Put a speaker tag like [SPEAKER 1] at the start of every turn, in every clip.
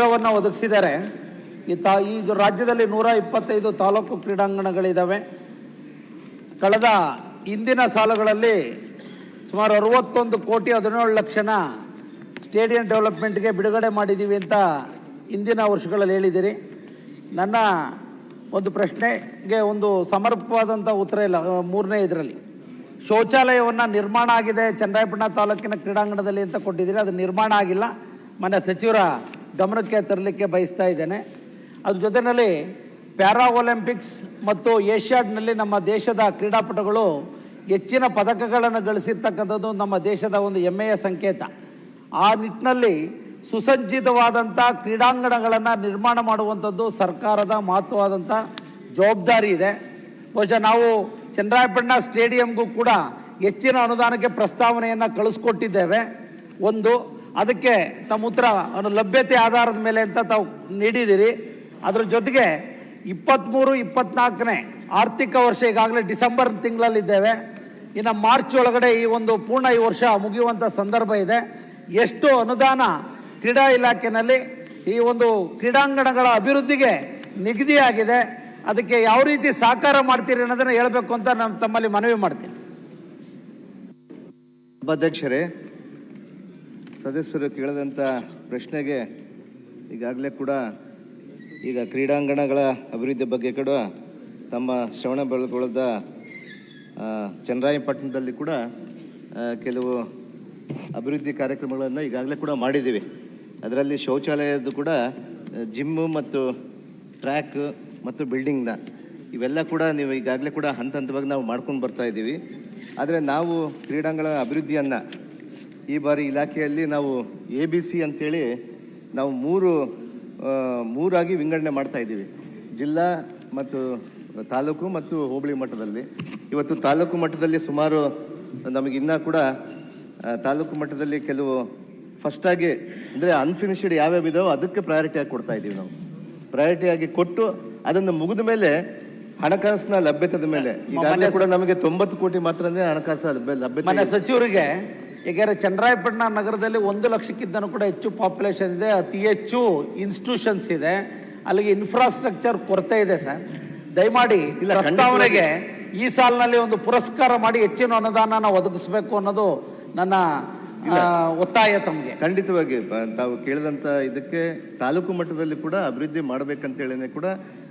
[SPEAKER 1] ಉತ್ತರವನ್ನು ಒದಗಿಸಿದ್ದಾರೆ. ಈ ತಾ ಈ ರಾಜ್ಯದಲ್ಲಿ ನೂರ ಇಪ್ಪತ್ತೈದು ತಾಲೂಕು ಕ್ರೀಡಾಂಗಣಗಳಿದ್ದಾವೆ ಕಳೆದ ಇಂದಿನ ಸಾಲುಗಳಲ್ಲಿ ಸುಮಾರು ಅರವತ್ತೊಂದು ಕೋಟಿ ಹದಿನೇಳು ಲಕ್ಷನ ಸ್ಟೇಡಿಯಂ ಡೆವಲಪ್ಮೆಂಟ್ಗೆ ಬಿಡುಗಡೆ ಮಾಡಿದ್ದೀವಿ ಅಂತ ಇಂದಿನ ವರ್ಷಗಳಲ್ಲಿ ಹೇಳಿದ್ದೀರಿ ನನ್ನ ಒಂದು ಪ್ರಶ್ನೆಗೆ ಒಂದು ಸಮರ್ಪವಾದಂಥ ಉತ್ತರ ಇಲ್ಲ ಮೂರನೇ ಇದರಲ್ಲಿ. ಶೌಚಾಲಯವನ್ನು ನಿರ್ಮಾಣ ಆಗಿದೆ ಚನ್ನರಾಯಪಟ್ಟಣ ತಾಲೂಕಿನ ಕ್ರೀಡಾಂಗಣದಲ್ಲಿ ಅಂತ ಕೊಟ್ಟಿದ್ದೀರಿ, ಅದು ನಿರ್ಮಾಣ ಆಗಿಲ್ಲ. ಮನೆ ಸಚಿವರ ಗಮನಕ್ಕೆ ತರಲಿಕ್ಕೆ ಬಯಸ್ತಾ ಇದ್ದೇನೆ. ಅದ್ರ ಜೊತೆಯಲ್ಲಿ ಪ್ಯಾರಾ ಒಲಿಂಪಿಕ್ಸ್ ಮತ್ತು ಏಷ್ಯಾಡ್ನಲ್ಲಿ ನಮ್ಮ ದೇಶದ ಕ್ರೀಡಾಪಟುಗಳು ಹೆಚ್ಚಿನ ಪದಕಗಳನ್ನು ಗಳಿಸಿರ್ತಕ್ಕಂಥದ್ದು ನಮ್ಮ ದೇಶದ ಒಂದು ಹೆಮ್ಮೆಯ ಸಂಕೇತ. ಆ ನಿಟ್ಟಿನಲ್ಲಿ ಸುಸಜ್ಜಿತವಾದಂಥ ಕ್ರೀಡಾಂಗಣಗಳನ್ನು ನಿರ್ಮಾಣ ಮಾಡುವಂಥದ್ದು ಸರ್ಕಾರದ ಮಹತ್ವವಾದಂಥ ಜವಾಬ್ದಾರಿ ಇದೆ. ಬಹುಶಃ ನಾವು ಚಂದ್ರಾಯಪಣ್ಣ ಸ್ಟೇಡಿಯಂಗೂ ಕೂಡ ಹೆಚ್ಚಿನ ಅನುದಾನಕ್ಕೆ ಪ್ರಸ್ತಾವನೆಯನ್ನು ಕಳಿಸ್ಕೊಟ್ಟಿದ್ದೇವೆ. ಒಂದು ಅದಕ್ಕೆ ತಮ್ಮ ಉತ್ತರ ಲಭ್ಯತೆ ಆಧಾರದ ಮೇಲೆ ಅಂತ ತಾವು ನೀಡಿದ್ದೀರಿ. ಅದರ ಜೊತೆಗೆ ಇಪ್ಪತ್ತ್ಮೂರು ಇಪ್ಪತ್ನಾಲ್ಕನೇ ಆರ್ಥಿಕ ವರ್ಷ ಈಗಾಗಲೇ ಡಿಸೆಂಬರ್ ತಿಂಗಳಲ್ಲಿದ್ದೇವೆ. ಇನ್ನು ಮಾರ್ಚ್ ಒಳಗಡೆ ಈ ಒಂದು ಪೂರ್ಣ ಈ ವರ್ಷ ಮುಗಿಯುವಂಥ ಸಂದರ್ಭ ಇದೆ. ಎಷ್ಟು ಅನುದಾನ ಕ್ರೀಡಾ ಇಲಾಖೆಯಲ್ಲಿ ಈ ಒಂದು ಕ್ರೀಡಾಂಗಣಗಳ ಅಭಿವೃದ್ಧಿಗೆ ನಿಗದಿಯಾಗಿದೆ, ಅದಕ್ಕೆ ಯಾವ ರೀತಿ ಸಹಕಾರ ಮಾಡ್ತೀರಿ ಅನ್ನೋದನ್ನು ಹೇಳಬೇಕು ಅಂತ ನಾನು ತಮ್ಮಲ್ಲಿ ಮನವಿ ಮಾಡ್ತೀನಿ.
[SPEAKER 2] ಸಭಾಧ್ಯಕ್ಷರೇ ಸದಸ್ಯರು ಕೇಳಿದಂಥ ಪ್ರಶ್ನೆಗೆ ಈಗಾಗಲೇ ಕೂಡ ಈಗ ಕ್ರೀಡಾಂಗಣಗಳ ಅಭಿವೃದ್ಧಿ ಬಗ್ಗೆ ಕೂಡ ತಮ್ಮ ಶ್ರವಣ ಬೆಳಗೊಳದ ಚನ್ನರಾಯಪಟ್ಟಣದಲ್ಲಿ ಕೂಡ ಕೆಲವು ಅಭಿವೃದ್ಧಿ ಕಾರ್ಯಕ್ರಮಗಳನ್ನು ಈಗಾಗಲೇ ಕೂಡ ಮಾಡಿದ್ದೀವಿ. ಅದರಲ್ಲಿ ಶೌಚಾಲಯದ್ದು ಕೂಡ ಜಿಮ್ಮು ಮತ್ತು ಟ್ರ್ಯಾಕ್ ಮತ್ತು ಬಿಲ್ಡಿಂಗ್ನ ಇವೆಲ್ಲ ಕೂಡ ನೀವು ಈಗಾಗಲೇ ಕೂಡ ಹಂತ ಹಂತವಾಗಿ ನಾವು ಮಾಡ್ಕೊಂಡು ಬರ್ತಾ ಇದ್ದೀವಿ. ಆದರೆ ನಾವು ಕ್ರೀಡಾಂಗಣ ಅಭಿವೃದ್ಧಿಯನ್ನು ಈ ಬಾರಿ ಇಲಾಖೆಯಲ್ಲಿ ನಾವು ಎ ಬಿ ಸಿ ಅಂಥೇಳಿ ನಾವು ಮೂರು ಮೂರಾಗಿ ವಿಂಗಡಣೆ ಮಾಡ್ತಾ ಇದ್ದೀವಿ. ಜಿಲ್ಲಾ ಮತ್ತು ತಾಲೂಕು ಮತ್ತು ಹೋಬಳಿ ಮಟ್ಟದಲ್ಲಿ. ಇವತ್ತು ತಾಲೂಕು ಮಟ್ಟದಲ್ಲಿ ಸುಮಾರು ನಮಗಿನ್ನ ಇನ್ನೂ ಕೂಡ ತಾಲೂಕು ಮಟ್ಟದಲ್ಲಿ ಕೆಲವು ಫಸ್ಟಾಗಿ ಅಂದರೆ ಅನ್ಫಿನಿಶ್ಡ್ ಯಾವ್ಯಾವ ಇದಾವೋ ಅದಕ್ಕೆ ಪ್ರಯಾರಿಟಿಯಾಗಿ ಕೊಡ್ತಾ ಇದ್ದೀವಿ ನಾವು. ಪ್ರಯಾರಿಟಿಯಾಗಿ ಕೊಟ್ಟು ಅದನ್ನು ಮುಗಿದ ಮೇಲೆ ಹಣಕಾಸಿನ ಲಭ್ಯತೆದ ಮೇಲೆ ಈಗಾಗಲೇ ಕೂಡ ನಮಗೆ ತೊಂಬತ್ತು ಕೋಟಿ ಮಾತ್ರನೇ ಹಣಕಾಸು ಲಭ್ಯ ಲಭ್ಯತೆ
[SPEAKER 1] ಸಚಿವರಿಗೆ ಏಕೆಂದರೆ ಚನ್ನರಾಯಪಟ್ಟಣ ನಗರದಲ್ಲಿ ಒಂದು ಲಕ್ಷಕ್ಕಿಂತನೂ ಕೂಡ ಹೆಚ್ಚು ಪಾಪ್ಯುಲೇಷನ್ ಇದೆ ಅತಿ ಹೆಚ್ಚು ಇನ್ಸ್ಟಿಟ್ಯೂಷನ್ಸ್ ಇದೆ. ಅಲ್ಲಿಗೆ ಇನ್ಫ್ರಾಸ್ಟ್ರಕ್ಚರ್ ಕೊರತೆ ಇದೆ ಸರ್. ದಯಮಾಡಿ
[SPEAKER 2] ಇಲ್ಲ,
[SPEAKER 1] ಪ್ರಸ್ತಾವನೆಗೆ ಈ ಸಾಲಿನಲ್ಲಿ ಒಂದು ಪುರಸ್ಕಾರ ಮಾಡಿ ಹೆಚ್ಚಿನ ಅನುದಾನನ ಒದಗಿಸಬೇಕು ಅನ್ನೋದು ನನ್ನ ಒತ್ತಾಯ ತಮಗೆ.
[SPEAKER 2] ಖಂಡಿತವಾಗಿ ತಾವು ಕೇಳಿದಂಥ ಇದಕ್ಕೆ ತಾಲೂಕು ಮಟ್ಟದಲ್ಲಿ ಕೂಡ ಅಭಿವೃದ್ಧಿ ಮಾಡಬೇಕಂತೇಳಿನೇ ಕೂಡ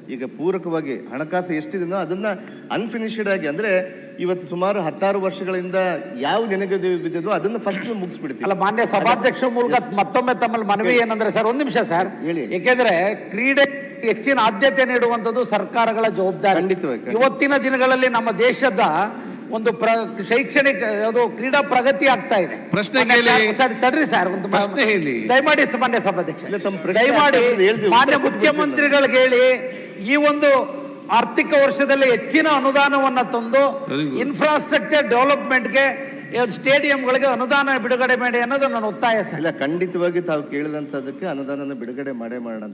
[SPEAKER 2] ಈಗ ಪೂರಕವಾಗಿ ಹಣಕಾಸು ಎಷ್ಟಿದೆಯೋ ಅದನ್ನ ಅನ್ಫಿನಿಶ್ಡ್ ಆಗಿ ಅಂದ್ರೆ ಇವತ್ತು ಸುಮಾರು ಹತ್ತಾರು ವರ್ಷಗಳಿಂದ ಯಾವ ನೆನಗು ಬಿದ್ದಿದ್ವೋ ಅದನ್ನ ಫಸ್ಟ್ ಮುಗಿಸ್ಬಿಡ್ತೀವಿ.
[SPEAKER 1] ಅಲ್ಲ ಮಾನ್ಯ ಸಭಾಧ್ಯಕ್ಷ ಮೂಲಕ ಮತ್ತೊಮ್ಮೆ ತಮ್ಮಲ್ಲಿ ಮನವಿ ಏನಂದ್ರೆ ಸರ್ ಒಂದ್ ನಿಮಿಷ ಸರ್.
[SPEAKER 2] ಹೇಳಿ.
[SPEAKER 1] ಏಕೆಂದ್ರೆ ಕ್ರೀಡೆ ಹೆಚ್ಚಿನ ಆದ್ಯತೆ ನೀಡುವಂಥದ್ದು ಸರ್ಕಾರಗಳ ಜವಾಬ್ದಾರಿ.
[SPEAKER 2] ಖಂಡಿತವಾಗಿ,
[SPEAKER 1] ಇವತ್ತಿನ ದಿನಗಳಲ್ಲಿ ನಮ್ಮ ದೇಶದ ಒಂದು ಪ್ರ ಶೈಕ್ಷಣಿಕ ಅದು ಕ್ರೀಡಾ ಪ್ರಗತಿ ಆಗ್ತಾ ಇದೆ.
[SPEAKER 3] ಪ್ರಶ್ನೆ
[SPEAKER 1] ಸರ್ ತಡ್ರಿ ಸರ್ ಒಂದು
[SPEAKER 3] ಪ್ರಶ್ನೆ ಹೇಳಿ.
[SPEAKER 1] ದಯಮಾಡಿ ಮಾನ್ಯ ಸಭಾಧ್ಯಕ್ಷ.
[SPEAKER 2] ತಮ್ಮ ಪ್ರಶ್ನೆ
[SPEAKER 1] ದಯಮಾಡಿ ಮಾನ್ಯ. ಮುಖ್ಯಮಂತ್ರಿಗಳಿಗೆ ಹೇಳಿ. ಈ ಒಂದು ಆರ್ಥಿಕ ವರ್ಷದಲ್ಲಿ ಹೆಚ್ಚಿನ ಅನುದಾನವನ್ನು ತಂದು. ಇನ್ಫ್ರಾಸ್ಟ್ರಕ್ಚರ್ ಡೆವಲಪ್ಮೆಂಟ್ಗೆ ಸ್ಟೇಡಿಯಂಗಳಿಗೆ ಅನುದಾನ ಬಿಡುಗಡೆ ಮಾಡಿ ಅನ್ನೋದು ನನ್ನ ಒತ್ತಾಯ ಸರ್
[SPEAKER 2] ಇಲ್ಲ ಖಂಡಿತವಾಗಿ ತಾವು ಕೇಳಿದಂತದಕ್ಕೆ ಅನುದಾನನ ಬಿಡುಗಡೆ ಮಾಡೇ ಮಾಡೋಣ